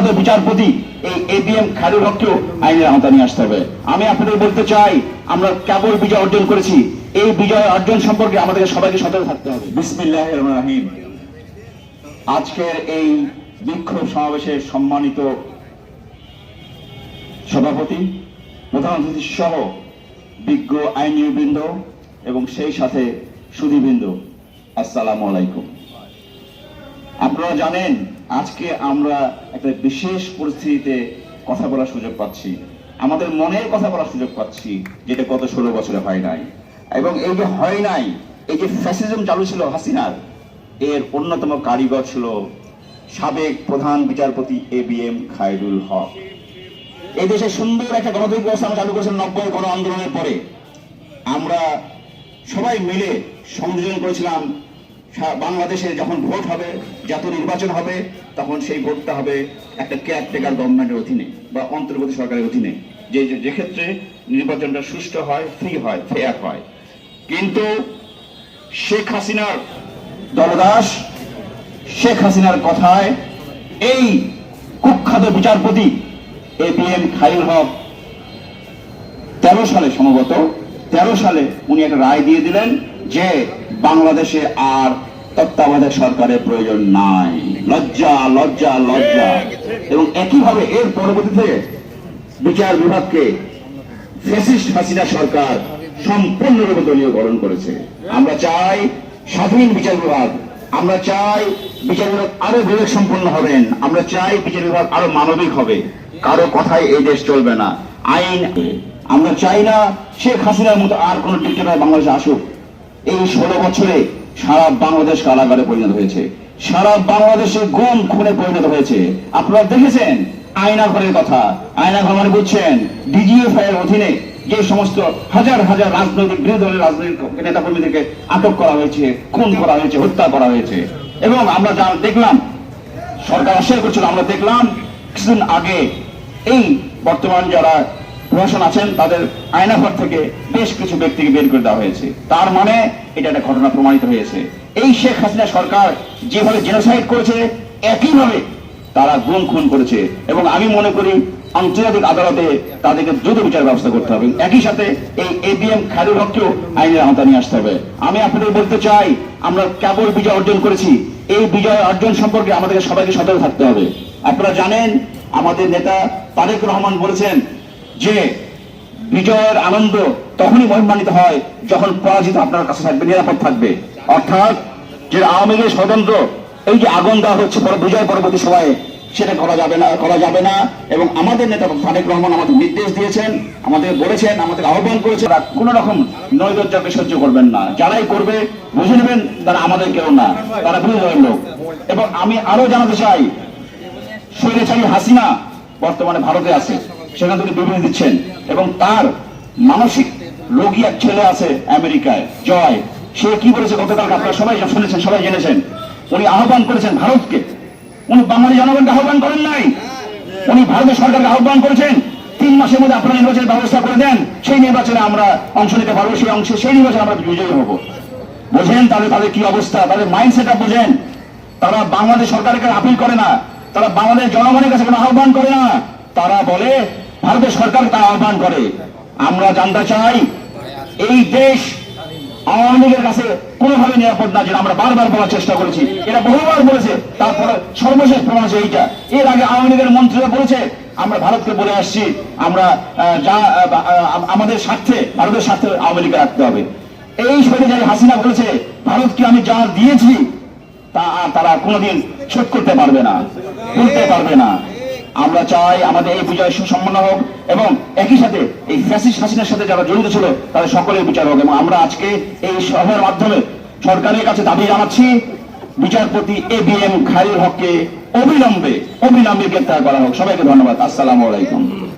কুখ্যাত বিচারপতি এই এবিএম খায়রুল হককেও আইনের আওতা নিয়ে আসতে হবে। আমি আপনাদের বলতে চাই, আমরা কেবল বিজয় অর্জন করেছি। এই বিজয় অর্জন সম্পর্কে আমাদের সবাইকে সতর্ক থাকতে হবে। বিসমিল্লাহ রহিম। আজকের এই বিক্ষোভ সমাবেশের সম্মানিত সভাপতি, প্রধান অতিথি সহ বিজ্ঞ আইনীয় বৃন্দ এবং সেই সাথে সুধীবৃন্দ, আসসালামু আলাইকুম। আপনারা জানেন, আজকে আমরা একটা বিশেষ পরিস্থিতিতে কথা বলার সুযোগ পাচ্ছি। আমাদের মনের কথা বলার সুযোগ পাচ্ছি, যেটা গত ষোলো বছরে হয় নাই। এবং এই যে হয় নাই, এই যে ফ্যাসিজম চালু ছিল হাসিনার, এর অন্যতম কারিগর ছিল সাবেক প্রধান বিচারপতি A B M Khairul Haque. এই দেশে সুন্দর একটা গণতান্ত্রিক ব্যবস্থা চালু করেছিলাম নব্বই গণ আন্দোলনের পরে। আমরা সবাই মিলে সংযোজন করেছিলাম বাংলাদেশে যখন ভোট হবে, জাতীয় নির্বাচন হবে, তখন সেই ভোটটা হবে একটা কেয়ারটেকার গভর্নমেন্টের অধীনে বা অন্তর্বর্তী সরকারের অধীনে। যে যে- ক্ষেত্রে নির্বাচনটা সুষ্ঠু হয় ফ্রি হয় ফেয়ার হয়। কিন্তু শেখ হাসিনার দলদাস, শেখ হাসিনার কথায় এই কুখ্যাত বিচারপতি এ পি এম খাইল হক তেরো সালে সম্ভবত, তেরো সালে উনি একটা রায় দিয়ে দিলেন যে বাংলাদেশে আর তত্ত্বাবধায়ক সরকারের প্রয়োজন নাই। লজ্জা লজ্জা লজ্জা। এবং একইভাবে এর পরবর্তীতে বিচার বিভাগকে ফ্যাসিস্ট হাসিনা সরকার সম্পূর্ণরূপে দলীয়করণ করেছে। আমরা চাই স্বাধীন বিচার বিভাগ, আমরা চাই বিচার বিভাগ আরও বিবেক সম্পন্ন হবেন, আমরা চাই বিচার বিভাগ আরও মানবিক হবে। কারও কথায় এই দেশ চলবে না। আইন, আমরা চাই না শেখ হাসিনার মতো আর কোন ডিক্টেটর বাংলাদেশে আসুক। এই ষোলো বছরে সারা বাংলাদেশ কারাগারে পরিণত হয়েছে। সারা বাংলাদেশে গুম, খুনে পরিণত হয়েছে। আপনারা দেখেছেন আয়না ঘরের কথা। আয়না ঘর মানে বুঝছেন ডিজিএফআই এর অধীনে যে সমস্ত হাজার হাজার রাজনৈতিক, বিরোধী দলের রাজনৈতিক নেতা কর্মীদেরকে আটক করা হয়েছে, খুন করা হয়েছে, হত্যা করা হয়েছে। এবং আমরা যা দেখলাম, সরকার অস্বীকার করছিল, আমরা দেখলাম কিছুদিন আগে এই বর্তমান যারা প্রশাসন আছেন, তাদের আয়নাঘর থেকে বেশ কিছু ব্যক্তিকে বের করে দেওয়া হয়েছে। তার মানে এটা একটা ঘটনা প্রমাণিত হয়েছে। এই শেখ হাসিনা সরকার যেভাবে জেনোসাইড করেছে, একইভাবে তারা গুম খুন করেছে এবং আমি মনে করি আন্তর্জাতিক আদালতে তাদেরকে দ্রুত বিচার ব্যবস্থা করতে হবে। একই সাথে এই এবিএম খায়রুল হককেও আইনের আওতা নিয়ে আসতে হবে। আমি আপনাদের বলতে চাই, আমরা কেবল বিজয় অর্জন করেছি। এই বিজয় অর্জন সম্পর্কে আমাদেরকে সবাইকে সতর্ক থাকতে হবে। আপনারা জানেন, আমাদের নেতা তারেক রহমান বলেছেন যে বিজয়ের আনন্দ তখনই মহিমান্বিত হয় যখন পরাজিত আপনার কাছে থাকবে, নিরাপদ থাকবে। অর্থাৎ যে আওয়ামী লীগের স্বতন্ত্র এই যে আগুন দেওয়া হচ্ছে বিজয় পরবর্তী সময়ে, সেটা করা যাবে না, করা যাবে না। এবং আমাদের নেতা তারেক রহমান আমাদের নির্দেশ দিয়েছেন, আমাদের বলেছেন, আমাদের আহ্বান করেছেন, তারা কোন রকম নৈরাজ্যকে সহ্য করবেন না। যারাই করবে, বুঝে নেবেন তারা আমাদের কেউ না, তারা বিরোধী দলের লোক। এবং আমি আরও জানাতে চাই, স্বৈরাচারী হাসিনা বর্তমানে ভারতে আছে। সেখান থেকে বিবৃতি দিচ্ছেন। এবং তার মানসিক রোগী এক ছেলে আছে আমেরিকায়। জয়, সে কি বলেছে গতকাল আপনারা সবাই শুনেছেন, সবাই জেনেছেন। উনি আহ্বান করেছেন ভারতকে। উনি বাঙালি জনগণকে আহ্বান করেন নাই। উনি ভারতের সরকারকে আহ্বান করেছেন। তিন মাসের মধ্যে আপনারা নির্বাচনের ব্যবস্থা করে দেন। সেই নির্বাচনে আমরা অংশ নিতে পারব, সেই অংশে, সেই নির্বাচনে আমরা বিজয়ী হব। বোঝেন তাদের তাদের কি অবস্থা? তাদের মাইন্ড সেট বোঝেন। তারা বাংলাদেশ সরকারের কাছে আপিল করে না। তারা বাংলাদেশ জনগণের কাছে কোনো আহ্বান করে না। তারা বলে ভারতের সরকার তা আহ্বান করে। আমরা জানতে চাই, এই দেশ আওয়ামী লীগের কাছে কোনোভাবে নিরাপদ না, যেটা আমরা বারবার বলার চেষ্টা করেছি। এরা বহুবার বলেছে, তারপরে সর্বশেষ প্রমাণ হচ্ছে এইটা। এর আগে আওয়ামী লীগের মন্ত্রীরা বলেছে, আমরা ভারতকে বলে আসছি, আমরা যা আমাদের স্বার্থে, ভারতের স্বার্থে আওয়ামী লীগকে রাখতে হবে। এই স্বৈরাচারী হাসিনা বলেছে, ভারতকে আমি যা দিয়েছি, তা তারা কোনোদিন শোধ করতে পারবে না, ভুলতে পারবে না। আমরা চাই আমাদের এই বিজয় সুসম্পন্ন হোক এবং একই সাথে এই ফ্যাসিস হাসিনার সাথে যারা জড়িত ছিল, তাদের সকলের বিচার হোক। এবং আমরা আজকে এই সভার মাধ্যমে সরকারের কাছে দাবি জানাচ্ছি বিচারপতি এ বি এম খাইল হককে অবিলম্বে অবিলম্বে গ্রেপ্তার করা হোক। সবাইকে ধন্যবাদ। আসসালামু আলাইকুম।